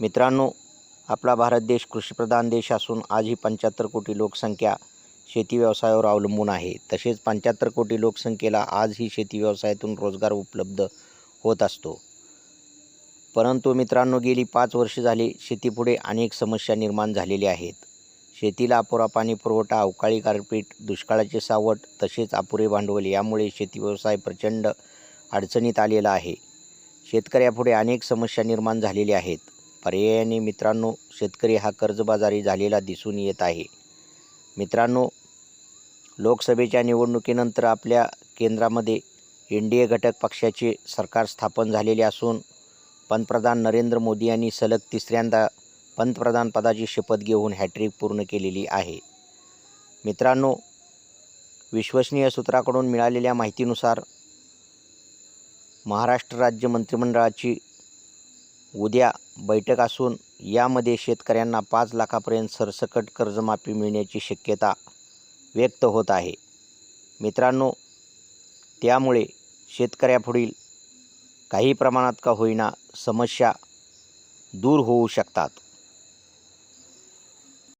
मित्रांनो आपला भारत देश कृषीप्रधान देश असून आज ही पंच्याहत्तर कोटी लोकसंख्या शेती व्यवसायावर अवलंबून आहे. तसेच पंच्याहत्तर कोटी लोकसंख्येला आज ही शेती व्यवसायातून रोजगार उपलब्ध होत असतो. परंतु मित्रांनो गेली पाच वर्षे झाली शेतीपुढे अनेक समस्या निर्माण झालेल्या आहेत. शेतीला अपुरा पाणी पुरवठा अवकाळी गारपीट दुष्काळाचे सावट तसेच अपुरे भांडवल यामुळे शेती व्यवसाय प्रचंड अडचणीत आलेला आहे. शेतकऱ्यापुढे अनेक समस्या निर्माण झालेल्या आहेत. पर्यायाने मित्रांनो शेतकरी हा कर्जबाजारी झालेला दिसून येत आहे. मित्रांनो लोकसभेच्या निवडणुकीनंतर आपल्या केंद्रामध्ये एन डी ए घटक पक्षाचे सरकार स्थापन झालेले असून पंतप्रधान नरेंद्र मोदी यांनी सलग तिसऱ्यांदा पंतप्रधान पदाची शपथ घेऊन हॅट्रिक पूर्ण केलेली आहे. मित्रांनो विश्वसनीय सूत्राकडून मिळालेल्या माहितीनुसार महाराष्ट्र राज्य मंत्रिमंडळाची उद्या बैठक असून यामध्ये शेतकऱ्यांना पाच लाखापर्यंत सरसकट कर्जमाफी मिळण्याची शक्यता व्यक्त होत आहे. मित्रांनो त्यामुळे शेतकऱ्यापुढील काही प्रमाणात का होईना समस्या दूर होऊ शकतात.